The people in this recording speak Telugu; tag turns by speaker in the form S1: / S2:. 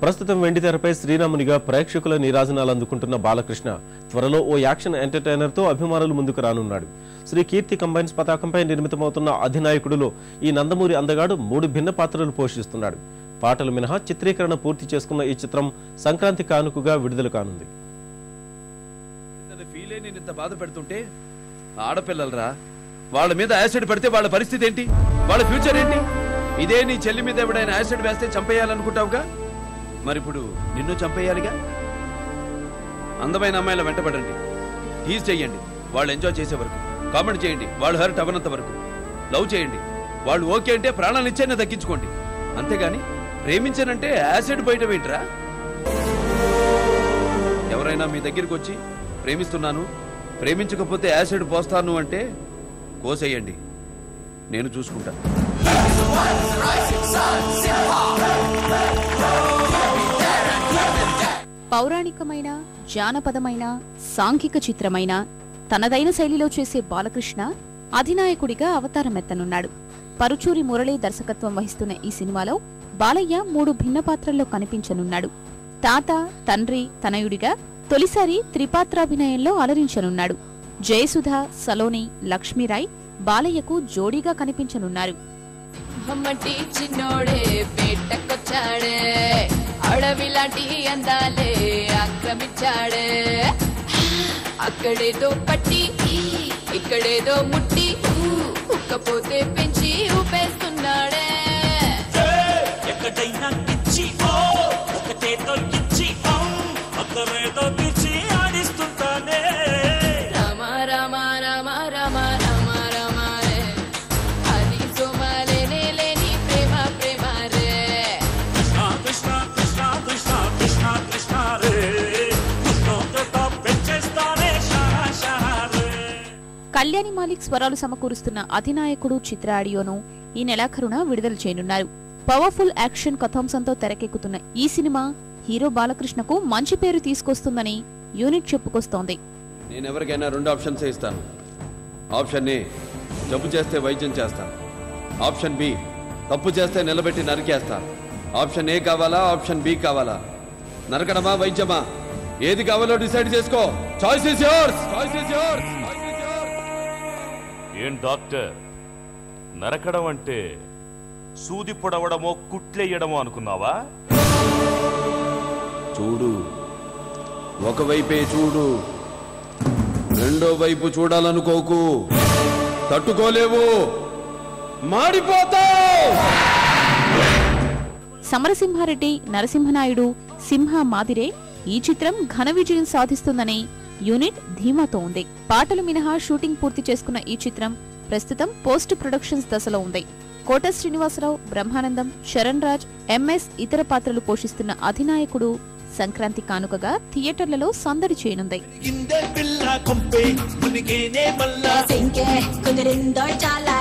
S1: ప్రస్తుతం వెండితెరపై శ్రీరామునిగా ప్రేక్షకుల నీరాజనాలు అందుకుంటున్న బాలకృష్ణ త్వరలో ఓ యాక్షన్ ఎంటర్టైనర్తో అభిమానులు ముందుకు రానున్నాడు. శ్రీ కీర్తి కంబైన్స్ పతాకంపై నిర్మితమవుతున్న అధినాయకుడులో ఈ నందమూరి అందగాడు మూడు భిన్న పాత్రలు పోషిస్తున్నాడు. పాటలు మినహా చిత్రీకరణ పూర్తి చేసుకున్న ఈ చిత్రం సంక్రాంతి కానుకగా విడుదల కానుంది.
S2: ఫీలే నేను ఇంత బాధ పెడుతుంటే ఆడపిల్లలరా వాళ్ళ మీద యాసిడ్ పడితే వాళ్ళ పరిస్థితి ఏంటి? వాళ్ళ ఫ్యూచర్ ఏంటి? ఇదే నీ చెల్లి మీద ఎవడైనా యాసిడ్ వేస్తే చంపేయాలనుకుంటావుగా? మరి ఇప్పుడు నిన్ను చంపేయాలిగా? అందమైన అమ్మాయిల వెంటబడండి టీజ్ చేయండి. వాళ్ళు ఎంజాయ్ చేసే వరకు. కామెంట్ చేయండి. వాళ్ళు హర్ట్ అవనంత వరకు. లవ్ చేయండి. వాళ్ళు ఓకే అంటే ప్రాణాలు ఇచ్చైనా దక్కించుకోండి. అంతేగాని ప్రేమించానంటే యాసిడ్ బయట ఏంట్రా ఎవరైనా మీ దగ్గరికి వచ్చి ప్రేమిస్తున్నాను. ప్రేమించకపోతే యాసిడ్ పోస్తాను అంటే కోసేయండి. నేను చూసుకుంటాను
S3: పౌరాణికమైన జానపదమైన సాంఘిక చిత్రమైన తనదైన శైలిలో చేసే బాలకృష్ణ అధినాయకుడిగా అవతారమెత్తనున్నాడు. పరుచూరి మురళి దర్శకత్వం వహిస్తున్న ఈ సినిమాలో బాలయ్య మూడు భిన్న పాత్రల్లో కనిపించనున్నాడు. తాత తండ్రి తనయుడిగా తొలిసారి త్రిపాత్రాభినయంలో అలరించనున్నాడు. జయసుధ సలోని లక్ష్మీరాయ్ బాలయ్యకు జోడీగా కనిపించనున్నారు.
S4: చిన్నోడే అడవిలాంటి అందాలే ఆక్రమించాడే. అక్కడేదో పట్టి ఇక్కడేదో ముట్టి ఉక్కపోతే పెంచి ఊపేస్తున్నాడే
S3: కళ్యాణి మాలిక్ స్వరాలు సమకూరుస్తున్న అధినాయకుడు చిత్ర ఆడియోను ఈ నెలాఖరున విడుదల చేయనున్నారు. పవర్ఫుల్ యాక్షన్ కథాంశంతో తెరకెక్కుతున్న ఈ సినిమా హీరో బాలకృష్ణకు మంచి పేరు తీసుకొస్తుందని యూనిట్ చెప్పుకొస్తోంది.
S2: నేను ఎవరికైనా రెండు ఆప్షన్స్ ఇస్తాను. ఆప్షన్ ఏ జబ్బు చేస్తే వైద్యం చేస్తాను ఆప్షన్ బి తప్పు చేస్తే నిలబెట్టి నరికేస్తాను ఆప్షన్ ఏ కావాలా ఆప్షన్ బి కావాలా? నరకడమా వైద్యమా? ఏది కావాలో డిసైడ్ చేసుకో. Choice is yours choice is yours
S5: ఏం డాక్టర్? నరకడం అంటే సూది పొడవడమో కుట్లెయ్యడమో అనుకున్నావా?
S2: చూడు. ఒకవైపే చూడు. రెండో వైపు చూడాలనుకోకు. తట్టుకోలేవు. మాడిపోతావు!
S3: సమరసింహారెడ్డి నరసింహనాయుడు సింహ మాదిరే ఈ చిత్రం ఘన విజయం సాధిస్తుందని యూనిట్ ధీమాతో ఉంది పాటలు మినహా షూటింగ్ పూర్తి చేసుకున్న ఈ చిత్రం ప్రస్తుతం పోస్ట్ ప్రొడక్షన్స్ దశలో ఉంది. కోట శ్రీనివాసరావు బ్రహ్మానందం శరణ్ రాజ్ ఎంఎస్ ఇతర పాత్రలు పోషిస్తున్న అధినాయకుడు సంక్రాంతి కానుకగా థియేటర్లలో సందడి చేయనుంది.
S6: చాలా